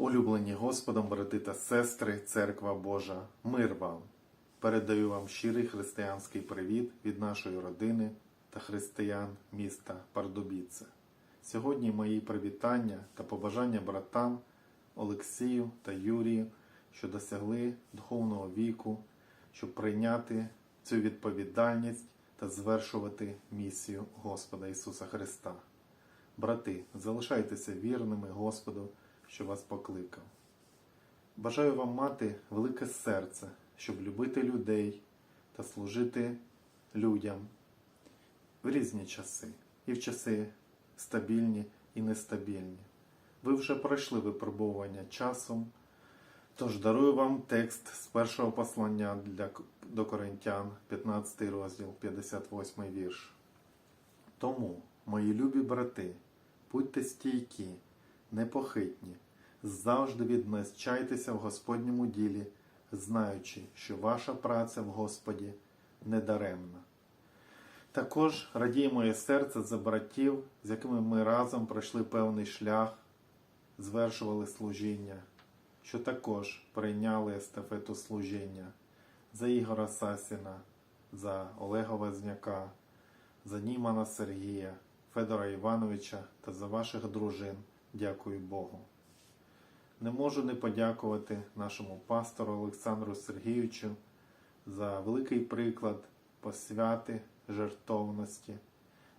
Улюблені Господом, брати та сестри, Церква Божа, мир вам! Передаю вам щирий християнський привіт від нашої родини та християн міста Пардубіце. Сьогодні мої привітання та побажання братам Олексію та Юрію, що досягли духовного віку, щоб прийняти цю відповідальність та звершувати місію Господа Ісуса Христа. Брати, залишайтеся вірними Господу, що вас покликав. Бажаю вам мати велике серце, щоб любити людей та служити людям в різні часи, і в часи стабільні і нестабільні. Ви вже пройшли випробування часом, тож дарую вам текст з першого послання для, до Коринтян, 15 розділ, 58 вірш. Тому, мої любі брати, будьте стійкі, непохитні, завжди відмечайтеся в Господньому ділі, знаючи, що ваша праця в Господі недаремна. Також радіє моє серце за братів, з якими ми разом пройшли певний шлях, звершували служіння, що також прийняли естафету служіння за Ігора Сасіна, за Олега Возняка, за Німана Сергія, Федора Івановича та за ваших дружин. Дякую Богу. Не можу не подякувати нашому пастору Олександру Сергійовичу за великий приклад посвяти, жертовності.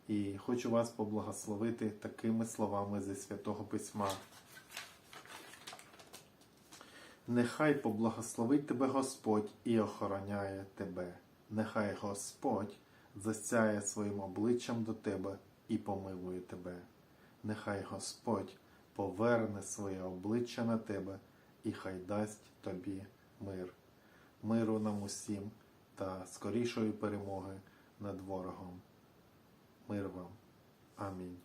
І хочу вас поблагословити такими словами зі Святого Письма. Нехай поблагословить тебе Господь і охороняє тебе. Нехай Господь засяє своїм обличчям до тебе і помилує тебе. Нехай Господь поверне своє обличчя на тебе і хай дасть тобі мир, миру нам усім та скорішої перемоги над ворогом. Мир вам. Амінь.